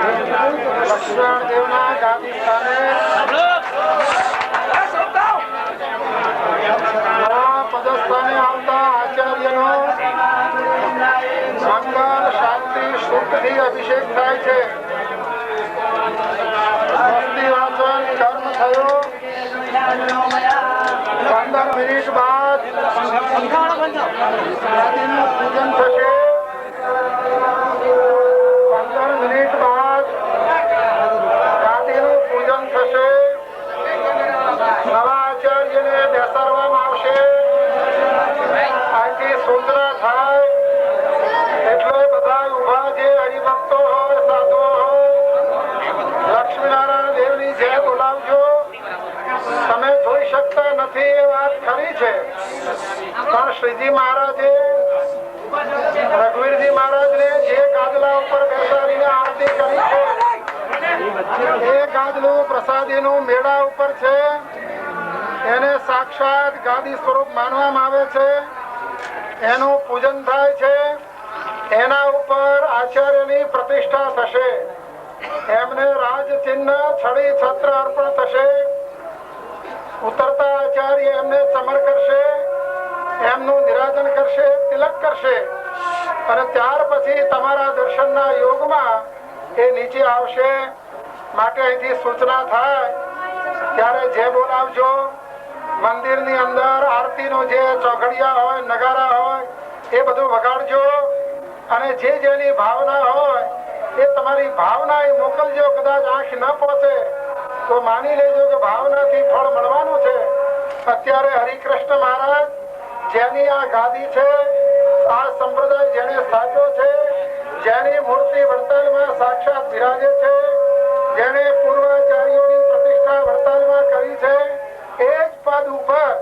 લક્ષ્મણ દેવના આવતા આચાર્યનો મંગળ શાંતિ શુદ્ધથી અભિષેક થાય છે બોલાવજો તમે જોઈ શકતા નથી એ વાત ખરી છે. પણ શ્રીજી મહારાજે, રઘુવીરજી મહારાજને જે ગાદલા ઉપર બેસાડીને આરતી કરી છે, એ ગાદલું પ્રસાદીનું મેળા ઉપર છે. એને સાક્ષાત ગાદી સ્વરૂપ માનવામાં આવે છે. એનું પૂજન થાય છે. એના ઉપર આચાર્યની પ્રતિષ્ઠા થશે. એમને રાજચિહ્ન છડી છત્ર અર્પણ થશે. ઉતરતા આચાર્ય એમને ચમર કરશે, એમનું નિરાજન કરશે, તિલક કરશે. અને ત્યાર પછી તમારા દર્શનના યોગમાં એ નીચે આવશે. માટે અહીંથી સૂચના થાય, ત્યારે જે બોલાવજો. મંદિરની અંદર આરતીનો જે ચોઘડિયા હોય, નગારા હોય, એ બધું વગાડજો. અને જે જેની ભાવના હોય એ તમારી ભાવના એ મોકલજો, કદાચ આંખ ન પહોંચે તો માની લેજો કે ભાવનાથી ફળ મળવાનું છે. અત્યારે હરિકૃષ્ણ મહારાજ, જેની આ ગાદી છે, આ સંપ્રદાય જેને સ્થાપ્યો છે, જેની મૂર્તિ વડતાલમાં સાક્ષાત બિરાજે છે જેને પૂર્વાચાર્યોની પ્રતિષ્ઠા વડતાલમાં કરી છે, એ જ પદ ઉપર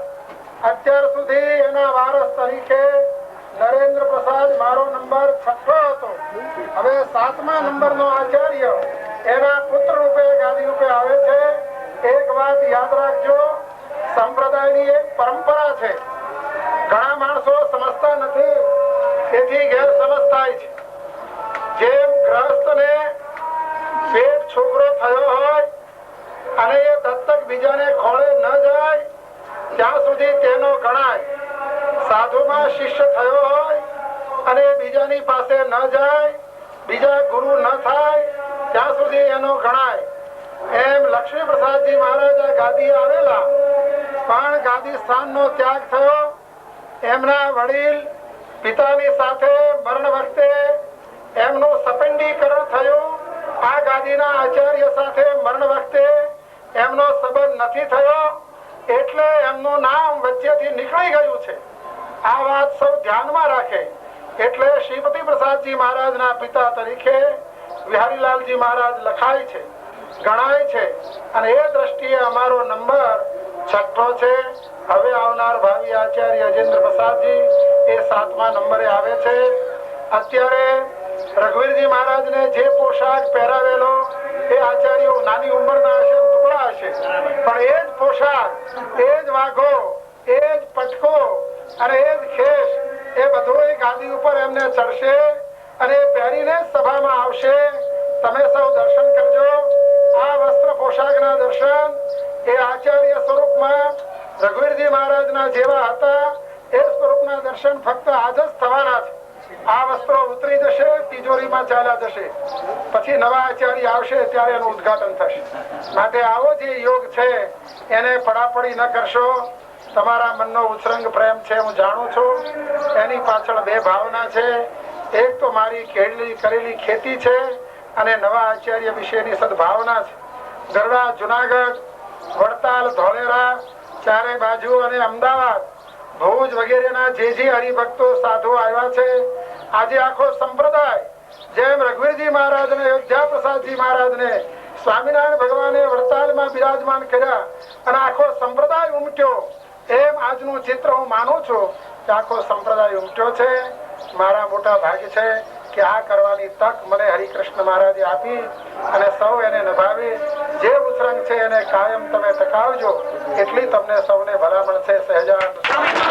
અત્યાર સુધી એના વારસ તરીકે નરેન્દ્ર પ્રસાદ, મારો નંબર છઠ્ઠો હતો. હવે સાતમા નંબરનો આચાર્ય એના પુત્ર રૂપે, ગાદી રૂપે આવે છે. એક વાત યાદ રાખજો, સંપ્રદાયની એક પરંપરા છે. ઘણા માણસો સમજતા નથી તેથી ગેરસમજ થાય છે. જેમ ગ્રહસ્થને પેટ છોકરો થયો હોય અને એ દત્તક બીજાને ખોળે ન જાય, ત્યાં સુધી તેનો ગણાય. સાધુમાં શિષ્ય થયો બીજાની પાસે ન જાય, બીજા ગુરુ ન થાય, ત્યાં સુધી એનો ગણાય. એમ લક્ષ્મી પ્રસાદજી મહારાજ ગાદી આવેલા. પણ ગાદી સ્થાનનો ત્યાગ થયો. એમના વડીલ પિતાની સાથે મરણ વખતે એમનું સપિંડીકરણ થયું. આ ગાદીના આચાર્ય સાથે મરણ વખતે એમનો સંબંધ નથી થયો, એટલે એમનું નામ વચ્ચેથી નીકળી ગયું છે. આ વાત સૌ ધ્યાનમાં રાખે. એટલે શ્રીપતિ પ્રસાદજી મહારાજના પિતા તરીકે વિહારીલાલજી મહારાજ લખાય છે, ગણાય છે અને એ દ્રષ્ટિએ અમારો નંબર છઠ્ઠો છે. હવે આવનાર ભાવિ આચાર્ય અજેન્દ્ર પ્રસાદજી એ સાતમા નંબરે આવે છે. અત્યારે રઘુવીરજી મહારાજને જે પોશાક પહેરાવેલો એ આચાર્યો નાની ઉંમરના હશે ટુકડા હશે. પણ એ જ પોશાક, એ જ વાઘો, એ જ પટકો અને એ જ એ ગાદી ઉપર એમને ચડશે અને પહેરીને સભામાં આવશે. તમે સૌ દર્શન કરજો. આ વસ્ત્ર પોશાકના દર્શન એ આચાર્ય સ્વરૂપમાં રઘુવીરજી મહારાજના જેવા હતા. એ સ્વરૂપના દર્શન ફક્ત આજ જ થવાના છે. આ વસ્ત્રો ઉતરી જશે, તિજોરીમાં ચાલ્યા જશે. પછી નવા આચાર્ય આવશે ત્યારે એનું ઉદ્ઘાટન થશે. માટે આવો જે યોગ છે, એને પડાપડી ન કરશો. તમારા મનનો ઉછરંગ પ્રેમ છે, હું જાણું છું. એની પાછળ બે ભાવના છે. એક તો મારી કેળલી કરેલી ખેતી છે અને નવા આચાર્ય વિશેની સદભાવના છે. ગરડા, જુનાગઢ, વડતાલ, ધોલેરા, ચારે બાજુ અને અમદાવાદ, ભુજ વગેરેના જે જે હરિભક્તો સાધુ આવ્યા છે. આજે આખો સંપ્રદાય, જેમ રઘુવીરજી મહારાજ ને અયોધ્યા પ્રસાદજી મહારાજ ને સ્વામિનારાયણ ભગવાને વડતાલમાં બિરાજમાન કર્યા અને આખો સંપ્રદાય ઉમટ્યો. એમ આજનું ચિત્ર હું માનું છું કે આખો સંપ્રદાય ઉમટ્યો છે. મારા મોટા ભાગ્ય છે કે આ કરવાની તક મને હરિકૃષ્ણ મહારાજે આપી અને સૌ એને નભાવી. જે ઉતરંગ છે એને કાયમ તમે ટકાવજો. એટલી તમને સૌને ભલામણ છે સહેજાન